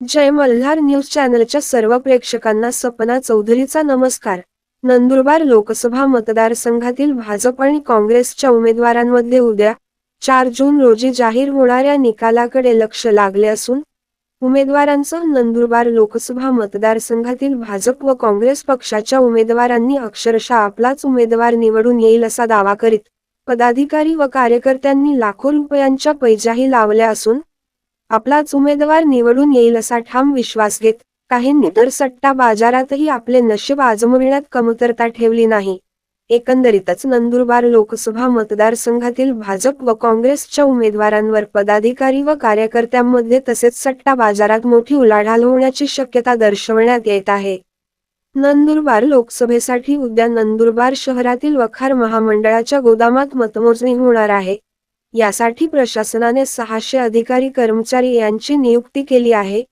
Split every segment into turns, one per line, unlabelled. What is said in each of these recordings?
जय Malhar news चॅनलच्या सर्व प्रेक्षकांना सपना चौधरीचा नमस्कार. नंदुरबार लोकसभा मतदारसंघातील भाजप आणि काँग्रेसच्या उमेदवारांमध्ये उद्या चार जून रोजी जाहीर होणाऱ्या निकालाकडे लक्ष लागले असून उमेदवारांसह नंदुरबार लोकसभा मतदारसंघातील भाजप व काँग्रेस पक्षाच्या उमेदवारांनी अक्षरशः आपलाच उमेदवार निवडून येईल असा दावा करीत पदाधिकारी व कार्यकर्त्यांनी लाखो रुपयांच्या पैजाही लावल्या असून आपलाच उमेदवार निवडून येईल असा ठाम विश्वास घेत काहींनी तर सट्टा बाजारातही आपले नशीब आजमविण्यात कमतरता ठेवली नाही. एकंदरीतच नंदुरबार लोकसभा मतदारसंघातील भाजप व काँग्रेसच्या उमेदवारांवर पदाधिकारी व कार्यकर्त्यांमध्ये तसेच सट्टा बाजारात मोठी उलाढाल होण्याची शक्यता दर्शवण्यात येत आहे. नंदुरबार लोकसभेसाठी उद्या नंदुरबार शहरातील वखार महामंडळाच्या गोदामात मतमोजणी होणार आहे. यासाठी प्रशासनाने सहाशे अधिकारी कर्मचारी यांची नियुक्ती केली आहे.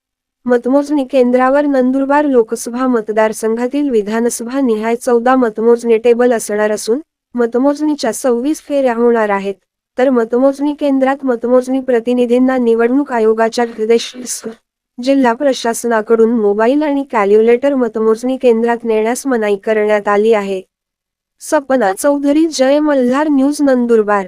मतमोजणी केंद्रावर नंदुरबार लोकसभा मतदारसंघातील विधानसभा निहाय चौदा मतमोजणी टेबल असणार असून मतमोजणीच्या सव्वीस फेऱ्या होणार आहेत. तर मतमोजणी केंद्रात मतमोजणी प्रतिनिधींना निवडणूक आयोगाच्या निर्देश जिल्हा प्रशासनाकडून मोबाईल आणि कॅल्क्युलेटर मतमोजणी केंद्रात नेण्यास मनाई करण्यात आली आहे. सपना चौधरी जय मल्हार न्यूज नंदुरबार.